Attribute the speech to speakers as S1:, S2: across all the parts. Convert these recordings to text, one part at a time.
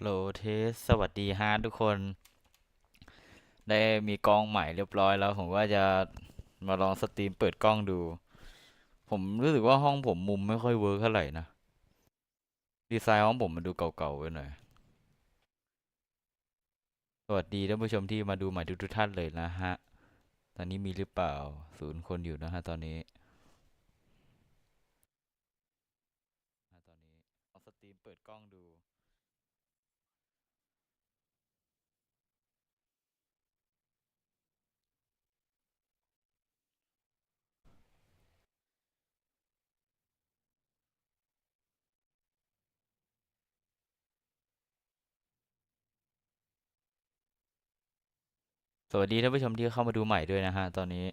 S1: โหลเทสสวัสดีฮะทุกคน ได้มีกล้องใหม่เรียบร้อยแล้ว ผมว่าจะมาลองสตรีมเปิดกล้องดู ผมรู้สึกว่าห้องผมมุมไม่ค่อยเวิร์กเท่าไหร่นะ ดีไซน์ห้องผมมันดูเก่าๆไปหน่อย สวัสดีท่านผู้ชมที่มาดูใหม่ทุกๆท่านเลยนะฮะ ตอนนี้มีหรือเปล่าศูนย์คนอยู่นะฮะตอนนี้ตอนนี้ลองสตรีมเปิดกล้องดู สวัสดีท่านผู้ชมที่เข้ามาดูใหม่ด้วยนะฮะ ตอนนี้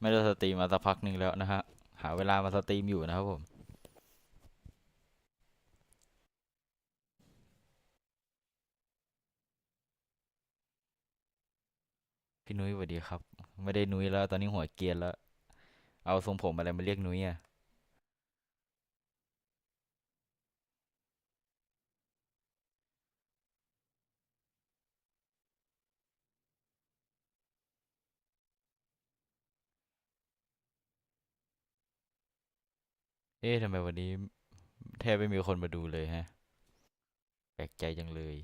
S1: ไม่ได้สตรีมมาสักพักหนึ่งแล้วนะฮะ หาเวลามาสตรีมอยู่นะครับผมพี่นุ้ยสวัสดีครับ ไม่ได้นุ้ยแล้ว ตอนนี้หัวเกียนแล้ว เอาทรงผมอะไรมาเรียกนุ้ยอะ เอ๊ะทำไมวันนี้แทบไม่มีคนมาดูเลยฮะ แปลกใจจังเลย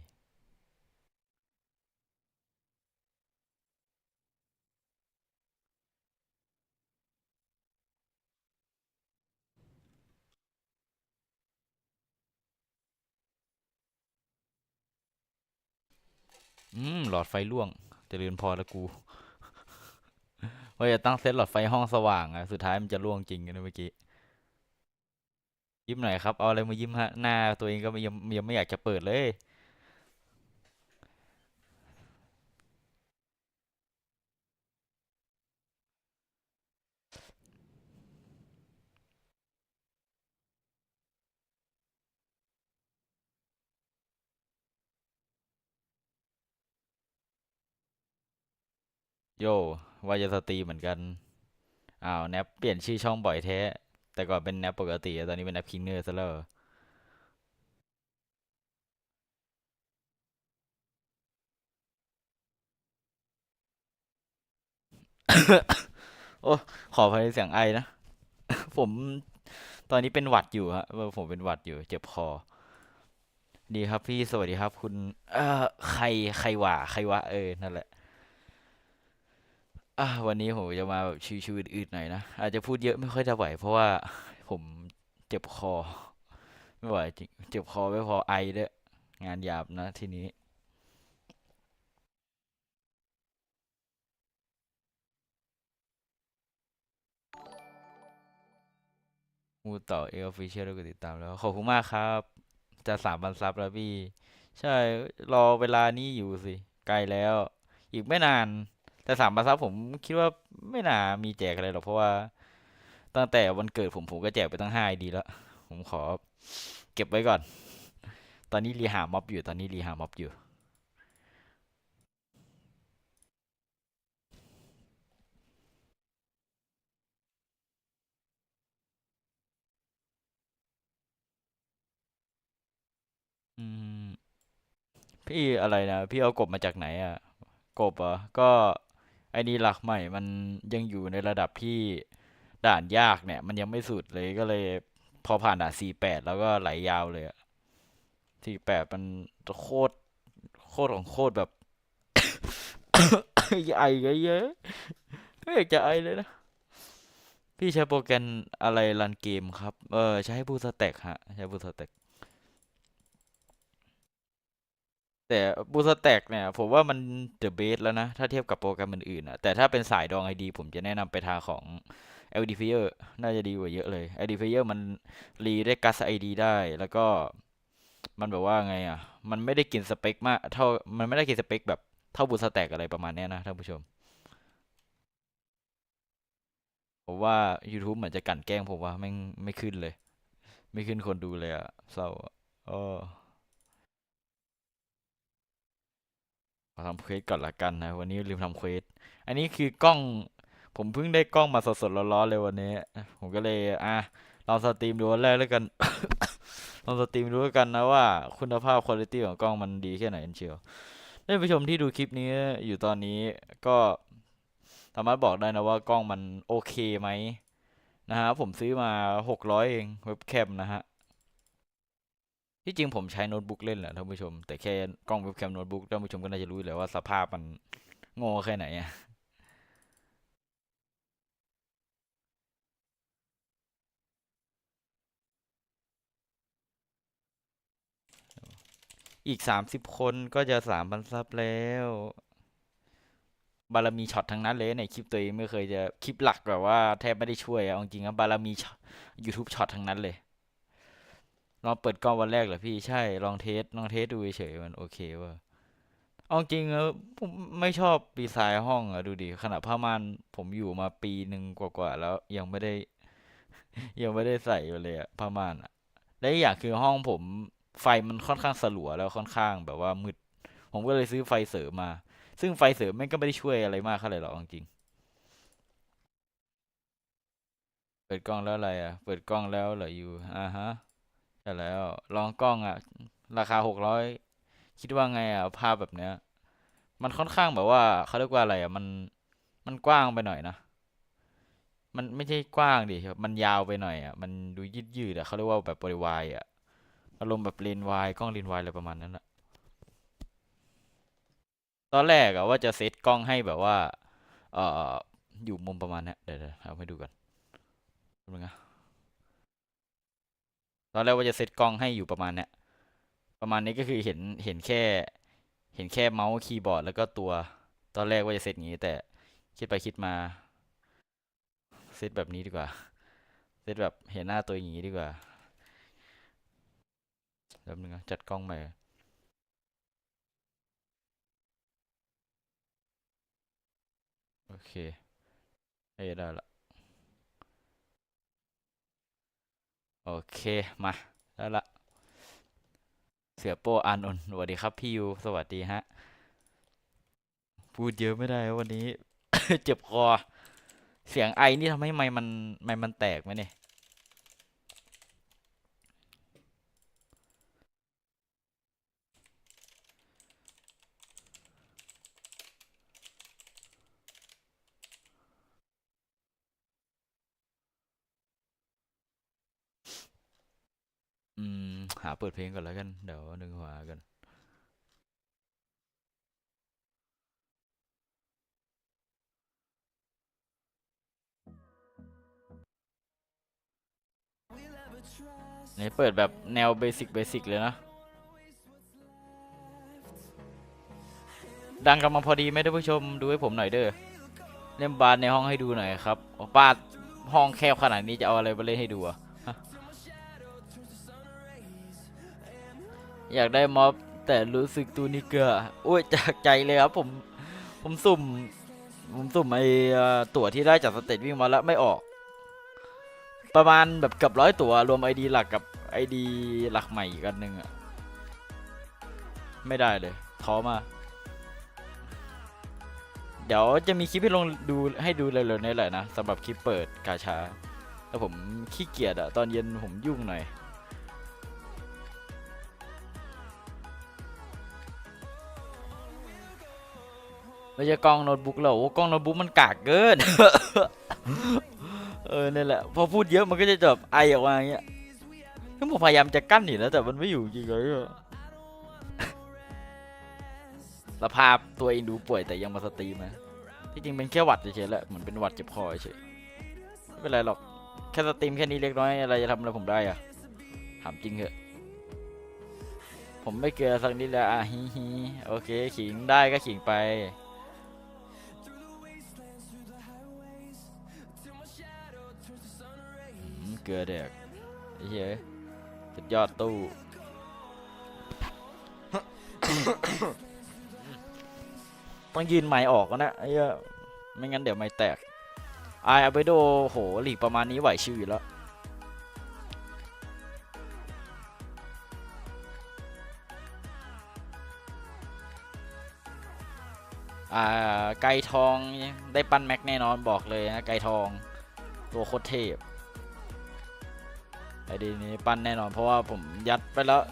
S1: อืม หลอดไฟร่วงเจริญพรแล้วกูว่าจะตั้งเซตหลอดไฟห้องสว่างอะสุดท้ายมันจะร่วงจริงกันนะเมื่อกี้ ยิ้มหน่อยครับ เอาอะไรมายิ้มฮะ หน้าตัวเองก็ไม่ยังยังไม่อยากจะเปิดเลย โยว่าจะสตรีเหมือนกัน อ้าวแนปเปลี่ยนชื่อช่องบ่อยแท้ แต่ก่อนเป็นแนปปกติอะตอนนี้เป็นแนปคิงเนอร์ซะแล้วโอ้ ขออภัยเสียงไอนะ ผมตอนนี้เป็นหวัดอยู่ฮะผมเป็นหวัดอยู่ เจ็บคอ ดีครับพี่ สวัสดีครับ คุณ เอ่อ ใคร ใครวะใครวะเออ นั่นแหละ อะวันนี้ผมจะมาแบบชิวๆอืดๆหน่อยนะ อาจจะพูดเยอะไม่ค่อยจะไหวเพราะว่าผมเจ็บคอ ไม่ไหวจริงเจ็บคอไม่พอไอด้วยงานหยาบนะทีนี้ มูต่อเอลฟิเชียลด้วกดติดตามแล้ว ขอบคุณมากครับ จะสามพันซับแล้วพี่ ใช่ รอเวลานี้อยู่สิ ใกล้แล้ว อีกไม่นาน แต่สามพันซับผมคิดว่าไม่น่ามีแจกอะไรหรอกเพราะว่า ตั้งแต่วันเกิดผมผมก็แจกไปตั้งห้าดีแล้ว ผมขอเก็บไว้ก่อน ตอนนี้รีหาม็อบอยู่ตอนนี้รีหาม็อบอยู่พี่อะไรนะ พี่เอากบมาจากไหนอะ กบเหรอก็ ไอ้นี่หลักใหม่มันยังอยู่ในระดับที่ด่านยากเนี่ย มันยังไม่สุดเลยก็เลยพอผ่านด่านสี่แปดแล้วก็ไหลยาวเลยสี่แปดมันโคตรโคตรของโคตรแบบไอเยอะไม่อยากจะไอเลยนะ พี่ใช้โปรแกรมอะไรรันเกมครับ เออ ใช้บูสแต็กฮะ ใช้บูสแต็ก แต่บูสแต็กเนี่ยผมว่ามันเดอะเบสแล้วนะ ถ้าเทียบกับโปรแกรมอื่นๆอะแต่ถ้าเป็นสายดองไอดีผมจะแนะนำไปทางของ LD Player น่าจะดีกว่าเยอะเลย LD Player มันรีได้กัสไอดีได้ แล้วก็มันแบบว่าไงอะ มันไม่ได้กินสเปคมากเท่ามันไม่ได้กินสเปคแบบเท่าบูสแต็กอะไรประมาณนี้นะท่านผู้ชม ผมว่า YouTube เหมือนจะกลั่นแกล้งผมว่าไม่ไม่ขึ้นเลย ไม่ขึ้นคนดูเลยอะเศร้าอะเอ ขอทำเควสก่อนละกันนะ วันนี้ลืมทำเควสอันนี้คือกล้อง ผมเพิ่งได้กล้องมาสดๆร้อนๆเลยวันนี้ ผมก็เลยอะลองสตรีมดูวันแรกแล้วกันลองสตรีมดูแล้วกันนะว่าคุณภาพคุณภาพของกล้องมันดีแค่ไหนเชียวท่านผู้ชมที่ดูคลิปนี้อยู่ตอนนี้ก็สามารถบอกได้นะว่ากล้องมันโอเคไหมนะฮะผมซื้อมาหกร้อยเองเว็บแคมนะฮะ ที่จริงผมใช้โน้ตบุ๊กเล่นแหละท่านผู้ชม แต่แค่กล้องเว็บแคมโน้ตบุ๊กท่านผู้ชมก็น่าจะรู้แล้วว่าสภาพมันโง่แค่ไหนอะอีกสามสิบคนก็จะสามพันซับแล้ว บารมีช็อตทั้งนั้นเลยในคลิปตัวเองไม่เคยจะคลิปหลักแบบว่าแทบไม่ได้ช่วยอะจริงๆนะบารมียูทูบช็อตทั้งนั้นเลย ลองเปิดกล้องวันแรกเหรอพี่ใช่ลองเทสลองเทสดูเฉยๆมันโอเคเว่าเอาจริงอะผมไม่ชอบดีไซน์ห้องอะดูดิขนาดผ้าม่านผมอยู่มาปีหนึ่งกว่าๆแล้วยังไม่ได้ ยังไม่ได้ใส่เลยอะผ้าม่านอะและอีกอย่างคือห้องผมไฟมันค่อนข้างสลัวแล้วค่อนข้างแบบว่ามืดผมก็เลยซื้อไฟเสริมมา ซึ่งไฟเสริมแม่งก็ไม่ได้ช่วยอะไรมากเท่าไหร่หรอกเอาจริงเปิดกล้องแล้วอะไรอะเปิดกล้องแล้วเหรออยู่อ่าฮะ ใช่แล้วลองกล้องอะ ราคาหกร้อยคิดว่าไงอะภาพแบบเนี้ย มันค่อนข้างแบบว่าเขาเรียกว่าอะไรอะมันมันกว้างไปหน่อยนะมันไม่ใช่กว้างดิมันยาวไปหน่อยอะมันดูยืดยืดอะเขาเรียกว่าแบบบริวายอะอารมณ์แบบเลนวายกล้องเลนวายอะไรประมาณนั้นอะตอนแรกอะว่าจะเซตกล้องให้แบบว่า เอ่ออยู่มุมประมาณนี้เดี๋ยวเดี๋ยวเอาให้ดูก่อนแป๊บนึงนะ ตอนแรกว่าจะเซตกล้องให้อยู่ประมาณเนี้ยประมาณนี้ก็คือเห็นเห็นแค่ เห็นแค่เมาส์คีย์บอร์ดแล้วก็ตัว ตอนแรกว่าจะเซตอย่างนี้ แต่คิดไปคิดมาเซตแบบนี้ดีกว่าเซตแบบเห็นหน้าตัวอย่างนี้ดีกว่าแป๊บนึงจัดกล้องใหม่โอเคเอ้ได้ละ โอเคมาแล้วละเสือโป้อานนท์สวัสดีครับพี่ยูสวัสดีฮะ พูดเยอะไม่ได้วันนี้ เจ็บคอ เสียงไอนี่ทำให้ไมค์มันไมค์มันแตกไหมเนี่ย หาเปิดเพลงก่อนแล้วกัน เดี๋ยวนึงหัวกันนี่เปิดแบบแนวเบสิกเบสิกเลยนะ ดังกำลังพอดีไหมท่านผู้ชมดูให้ผมหน่อยเด้อ เล่นบาสในห้องให้ดูหน่อยครับบาห้องแคบขนาดนี้จะเอาอะไรมาเล่นให้ดูอะ อยากได้ม็อบแต่รู้สึกตูนิเกอร์โอ้ยจากใจเลยครับผมผมสุ่ม ผมสุ่มไอตั๋วที่ได้จากสเตจวิ่งมาแล้วไม่ออก ประมาณแบบเกือบร้อยตั๋วรวมไอดีหลักกับไอดีหลักใหม่อีกอันหนึ่งอะไม่ได้เลยท้อมา เดี๋ยวจะมีคลิปให้ลงดูให้ดูเร็วๆนี้แหละนะสำหรับคลิปเปิดกาชา แล้วผมขี้เกียจอะตอนเย็นผมยุ่งหน่อย ไม่ใช่กล้องโน้ตบุ๊กแล้วโอ้กล้องโน้ตบุ๊กมันกากเกิน เออนี่นแหละ พอพูดเยอะมันก็จะแบบไอออกมาอย่างเงี้ยก็ผมพยายามจะกั้นอยู่นะแต่มันไม่อยู่จริงเลยอะสภาพตัวเองดูป่วยแต่ยังมาสตรีมนะที่จริงเป็นแค่หวัดเฉยๆแหละเหมือนเป็นหวัดเจ็บคอเฉยไม่เป็นไรหรอก แค่สตรีมแค่นี้เล็กน้อยอะไรจะทำอะไรผมได้อะถามจริงเหอะผมไม่เกลือสักนิดแล้วอะฮิฮิโอเค ขิงได้ก็ขิงไป เกลือเด็กไอ้เหี้ยสุดยอดตู้ ต้องยืนไม้ออกนะไอ้เหี้ยไม่งั้นเดี๋ยวไม่แตกไออาเบโดโหหลีกประมาณนี้ไหวชิวอยู่แล้วอ่าไก่ทองได้ปั้นแม็กแน่นอนบอกเลยนะไก่ทองตัวโคตรเทพ ไอดีนี้ปั้นแน่นอนเพราะว่าผมยัดไปแล้ว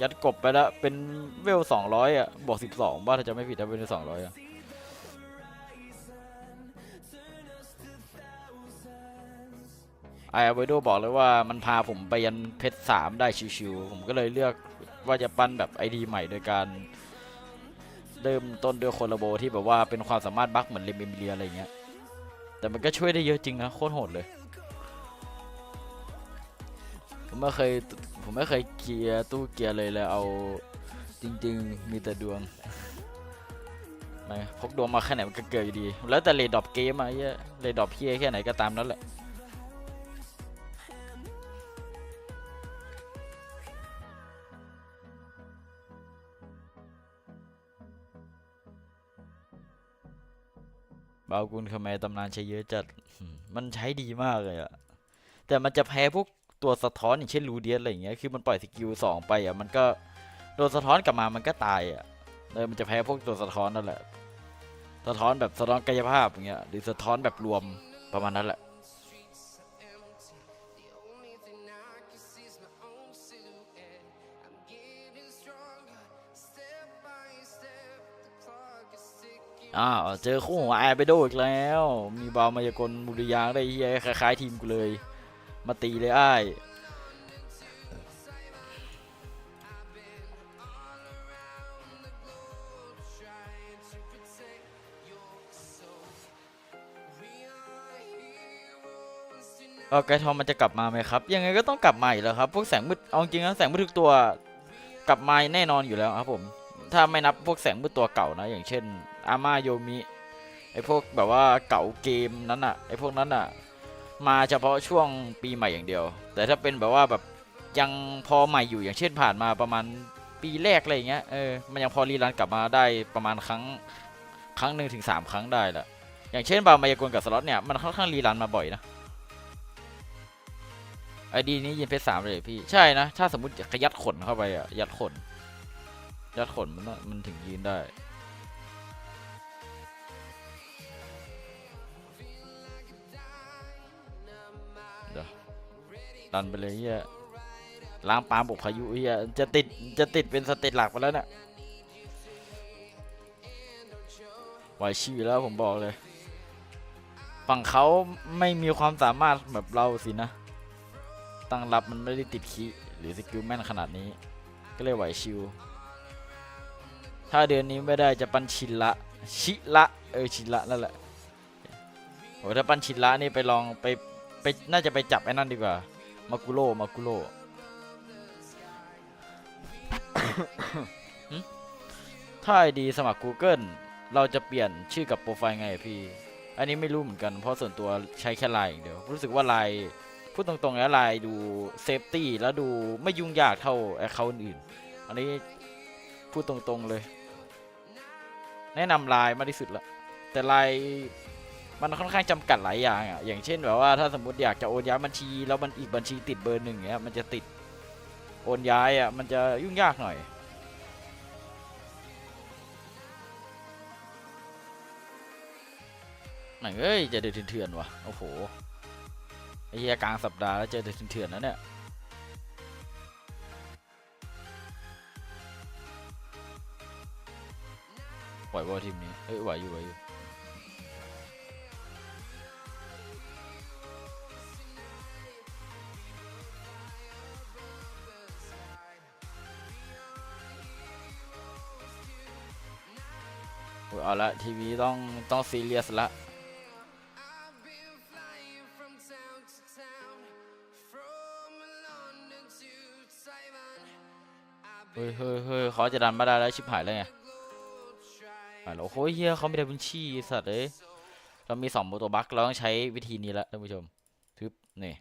S1: ยัดกบไปแล้ว เป็นเวลสองร้อยอะบวกสิบสองบ้าถ้าจะไม่ผิดถ้าเป็นสองร้อยอะไออาไวโดบอกเลยว่ามันพาผมไปยันเพชรสามได้ชิวๆผมก็เลยเลือกว่าจะปั้นแบบไอดีใหม่โดยการเริ่มต้นด้วยโคลาโบที่แบบว่าเป็นความสามารถบั๊กเหมือนเลมเมเลียอะไรเงี้ย แต่มันก็ช่วยได้เยอะจริงนะ โคตรโหดเลย ผมไม่เคยผมไม่เคยเกียร์ตู้เกียร์เลยเลยเอาจริง ๆ มีแต่ดวงไม่พกดวงมาแค่ไหนมันก็เกิดอยู่ดี แล้วแต่เลดดอปเกมอะไอ้เหี้ยเลดดอปเพี้ยแค่ไหนก็ตามนั้นแหละบากุลคาแมตำนานใช้เยอะจัด มันใช้ดีมากเลยอะแต่มันจะแพ้พวก ตัวสะท้อนอย่างเช่นลูเดียสอะไรอย่างเงี้ยคือมันปล่อยสกิลสองไปอะมันก็โดนสะท้อนกลับมามันก็ตายอะเลยมันจะแพ้พวกตัวสะท้อนนั่นแหละสะท้อนแบบสะท้อนกายภาพอย่างเงี้ยหรือสะท้อนแบบรวมประมาณนั้นแหละอ้าวเจอคู่หัวแอร์ไปโดอีกแล้ว มีบาวมายากลบุริยางได้เฮียคล้ายๆทีมกูเลย มาตีเลยไอ้ายเออไกทอมมันจะกลับมาไหมครับ ยังไงก็ต้องกลับมาอีกแล้วครับ พวกแสงมืด เอาจริงนะแสงมืดทุกตัวกลับมาแน่นอนอยู่แล้วครับผม ถ้าไม่นับพวกแสงมืดตัวเก่านะ อย่างเช่น อาม่าโยมิ ไอพวกแบบว่าเก่าเกมนั้นอะไอพวกนั้นอะ มาเฉพาะช่วงปีใหม่อย่างเดียว แต่ถ้าเป็นแบบว่าแบบยังพอใหม่อยู่อย่างเช่นผ่านมาประมาณปีแรกอะไรอย่างเงี้ยเออมันยังพอรีรันกลับมาได้ประมาณครั้งครั้งหนึ่งถึงสามครั้งได้แหละอย่างเช่นบาวมายากลกับสล็อตเนี่ยมันค่อนข้างรีรันมาบ่อยนะไอดีนี้ยินเพชรสามเลยพี่ใช่นะ ถ้าสมมติขยัดขนเข้าไปอะยัดขน ยัดขนมันมันถึงยืนได้ ดันไปเลยเฮียล้างปามบกพายุเฮียจะติดจะติดเป็นสเตตหลักไปแล้วเนี่ยไหวชีวิตแล้วผมบอกเลย ฝั่งเขาไม่มีความสามารถแบบเราสินะ ตั้งรับมันไม่ได้ติดคีหรือสกิลแม่นขนาดนี้ ก็เลยไหวชิว ถ้าเดือนนี้ไม่ได้จะปันชินละ ชิละ เออชิละนั่นแหละโหถ้าปันชินละนี่ไปลองไปไปน่าจะไปจับไอ้นั่นดีกว่า มากุโร่มากุโร่หึถ้าไอดีสมัคร Google เราจะเปลี่ยนชื่อกับโปรไฟล์ไงอะพี่ อันนี้ไม่รู้เหมือนกัน เพราะส่วนตัวใช้แค่ไลน์อย่างเดียว รู้สึกว่าไลน์พูดตรงๆแล้วไลน์ดูเซฟตี้แล้วดูไม่ยุ่งยากเท่าแอคเคาท์อื่น อันนี้พูดตรงๆเลย แนะนำไลน์มากที่สุดละแต่ไลน์ มันค่อนข้างจำกัดหลายอย่างอะอย่างเช่นแบบว่าถ้าสมมติอยากจะโอนย้ายบัญชี แล้วมันอีกบัญชีติดเบอร์หนึ่งเงี้ยมันจะติดโอนย้ายอะมันจะยุ่งยากหน่อยหนังเอ้ยจอเดือดเถื่อนวะโอ้โหไอ้เหี้ยกลางสัปดาห์แล้วเจอเดือดเถื่อนๆนะเนี่ยไหวว่าทีมนี้เฮ้ยไหวอยู่ไหวอยู่ เอาละทีวีต้องต้องซีเรียสละเฮ้ยเฮ้ยเฮ้ยเขาจะดันมาได้แล้วชิบหายแล้วไงอะแล้วโอ้ยเฮียเขาไม่ได้บัญชีสัตว์เอ้ยเรามีสองโมโตบัคเราต้องใช้วิธีนี้ละท่านผู้ชมทึบนี่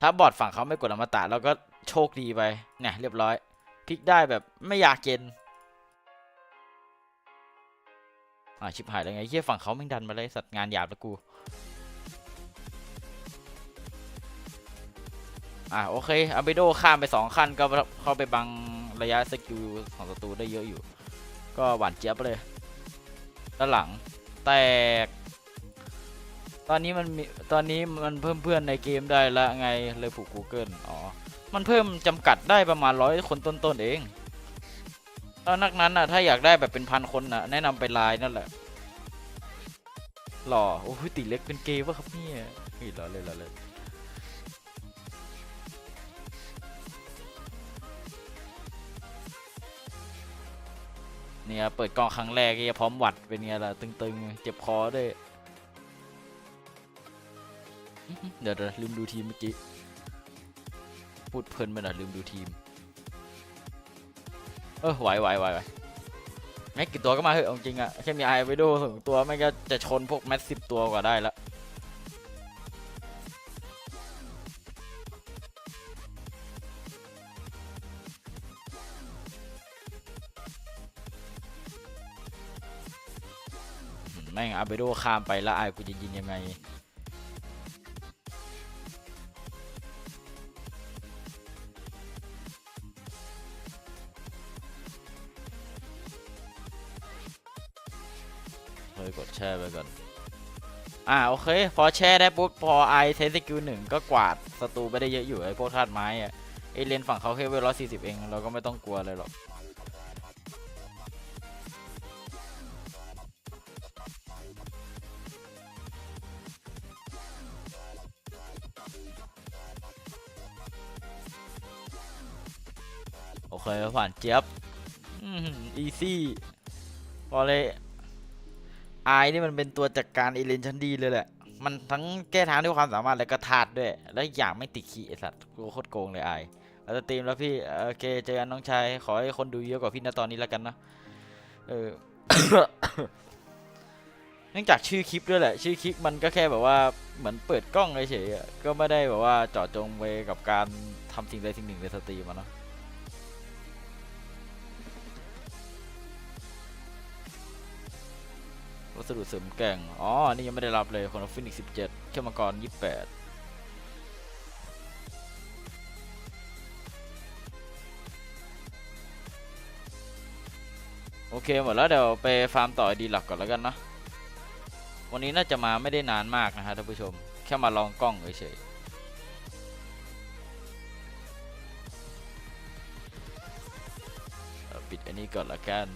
S1: ถ้าบอดฝั่งเขาไม่กดอมตะเราก็โชคดีไปเนี่ยเรียบร้อยพลิกได้แบบไม่อยากเกณ อะชิบหายแล้วไงเฮียฝั่งเขาแม่งดันมาเลยสัตว์งานหยาบแล้วกูอะโอเคอาเบโดข้ามไปสองขั้นก็เข้าไปบังระยะสกิลของศัตรูได้เยอะอยู่ ก็หวานเจี๊ยบเลย ด้านหลัง แตก ตอนนี้มันมีตอนนี้มันเพิ่มเพื่อนในเกมได้ละไงเลยผูก Google อ๋อ มันเพิ่มจำกัดได้ประมาณร้อยคนต้นๆเอง แล้วนักนั้นน่ะ ถ้าอยากได้แบบเป็นพันคนน่ะ แนะนำไปไลน์นั่นแหละ หล่อ โอ้ยติเล็กเป็นเกย์วะครับเนี่ยเฮ้ยหล่อเลยหล่อเลยเนี่ยเปิดกองครั้งแรกเนี่ยพร้อมหวัดเป็นไงล่ะ ตึงๆ เจ็บคอด้วย เดี๋ยวเดี๋ยวลืมดูทีมเมื่อกี้ พูดเพลินไปหน่อยลืมดูทีม เออไหวไหวไหวไหวแม็กกี่ตัวก็มาเถอะเอาจริงอะแค่มีไอไวโดสองตัวไม่งก็จะชนพวกแมสสิบตัวกว่าได้ละแม่งอาเบโดข้ามไปแล้วไอกูจะยิงยังไง แช่ไปก่อน อ่าโอเค พอแช่ได้ปุ๊บพอไอเทสกิลหนึ่งก็กวาดศัตรูไปได้เยอะอยู่ไอพวกธาตุไม้อะไอเลนฝั่งเขาแค่เวลร้อยสี่สิบเอง เราก็ไม่ต้องกลัวอะไรหรอกโอเคผ่านเจี๊ยบ อีซี่ พอเลย ไอนี่มันเป็นตัวจัดการเอเลนชั้นดีเลยแหละ มันทั้งแก้ทางด้วยความสามารถและก็ธาตุด้วย แล้วอย่างไม่ติดขี้ไอสัตว์กูโคตรโกงเลยไอเราจะตีมแล้วพี่โอเคเจอกันน้องชายขอให้คนดูเยอะกว่าพี่นะตอนนี้แล้วกันนะเออเนื่องจากชื่อคลิปด้วยแหละ ชื่อคลิปมันก็แค่แบบว่าเหมือนเปิดกล้องเฉยๆก็ไม่ได้แบบว่าเจาะจงไปกับการทำสิ่งใดสิ่งหนึ่งในสตรีมอะเนาะ สดุเสริมแก่ง อ๋อ นี่ยังไม่ได้รับเลยคนฟินิกสิบเจ็ดเข้มังกรยี่แปดโอเค หมดแล้วเดี๋ยวไปฟาร์มต่อดีหลักก่อนแล้วกันนะ วันนี้น่าจะมาไม่ได้นานมากนะฮะท่านผู้ชม แค่มาลองกล้องเฉยๆปิดอันนี้ก่อนละกัน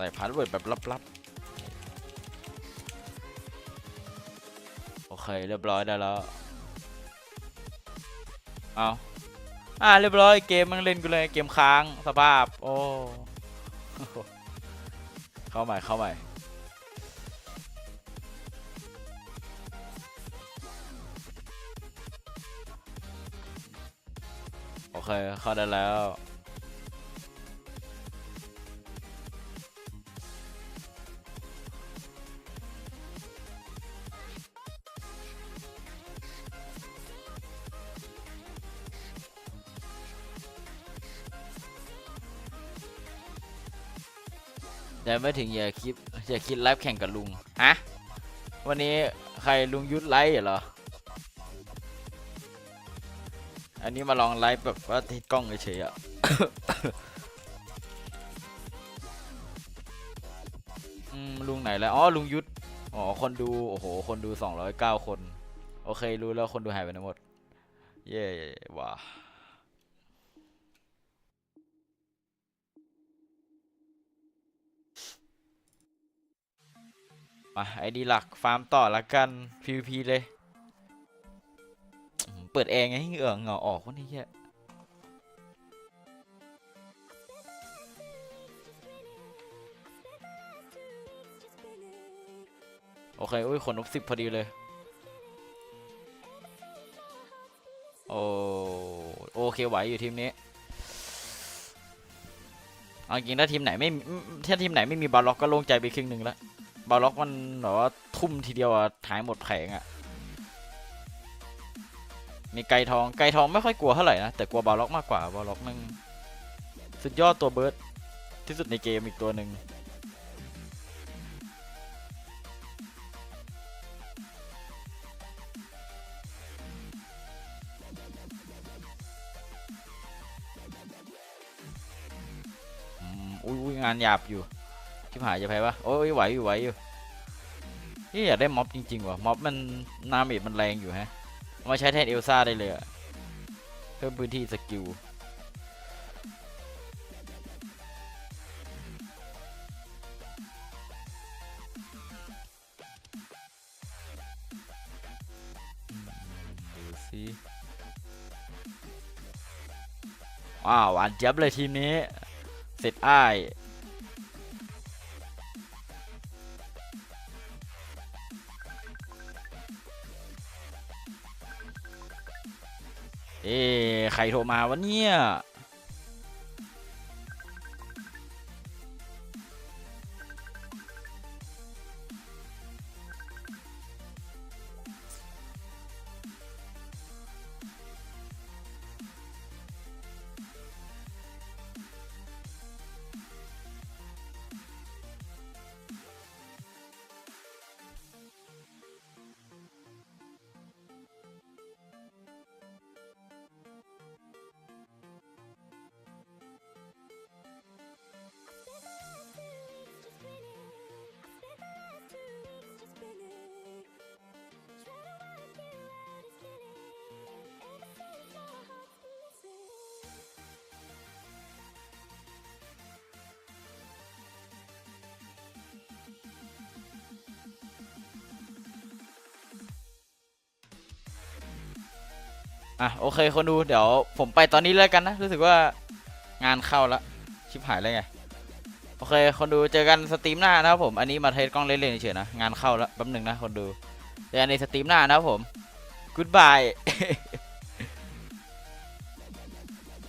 S1: ใส่พาสเวิร์ดแบบลับๆ โอเค เรียบร้อยได้แล้ว เอาอ่าเรียบร้อยเกมมันเล่นกูเลยเกมค้างสภาพ โอ้ เข้าใหม่เข้าใหม่โอเคเข้าได้แล้ว แต่ไม่ถึงอย่าคิดอย่าคิดไลฟ์แข่งกับลุงฮะวันนี้ใครลุงยุทธไลฟ์เหรอ อันนี้มาลองไลฟ์แบบว่าติดกล้องเฉยๆอะอืมลุงไหนแล้ว อ๋อ ลุงยุทธ อ๋อ คนดู โอ้โห คนดู 209 คน โอเค รู้แล้ว คนดูหายไปไหนหมด เย้ว้า มาไอดีหลักฟาร์มต่อละกัน PVP เลย เปิดแอร์ไงให้เหงื่อเหงื่อออกวะนี่เหี้ยโอเค อุ้ยขนนกสิบพอดีเลย โอ้โอเค ไหว อยู่ทีมนี้เอาจริงถ้าทีมไหนไม่ถ้าทีมไหนไม่มีบาล็อกก็โล่งใจไปครึ่งหนึ่งแล้ว บอลล็อกมันแบบว่าทุ่มทีเดียวหายหมดแผงอะมีไก่ทองไก่ทองไม่ค่อยกลัวเท่าไหร่นะแต่กลัวบอลล็อกมากกว่าบาล็อกนึงสุดยอดตัวเบิร์ดที่สุดในเกมอีกตัวหนึ่งอุ้ยงานหยาบอยู่ ชิบหายจะแพ้ปะโอ้ยไหวอยู่ไหวอยู่นี่อยากได้ม็อบจริงๆว่ะม็อบมันนาเมจมันแรงอยู่ฮะเอามาใช้แทนเอลซ่าได้เลยอะเพิ่มพื้นที่สกิลอืมดูสิว้าวหวานเจี๊ยบเลยทีมนี้ เสร็จอ้าย เอ๊ะใครโทรมาวะเนี่ย อะโอเคคนดูเดี๋ยวผมไปตอนนี้แล้วกันนะ รู้สึกว่างานเข้าละชิบหายเลยไง โอเค คนดูเจอกันสตรีมหน้านะครับผมอันนี้มาเทสกล้องเล่นๆเฉยๆนะ งานเข้าแล้วแป๊บหนึ่งนะคนดูเจอกันในสตรีมหน้านะครับผม goodbye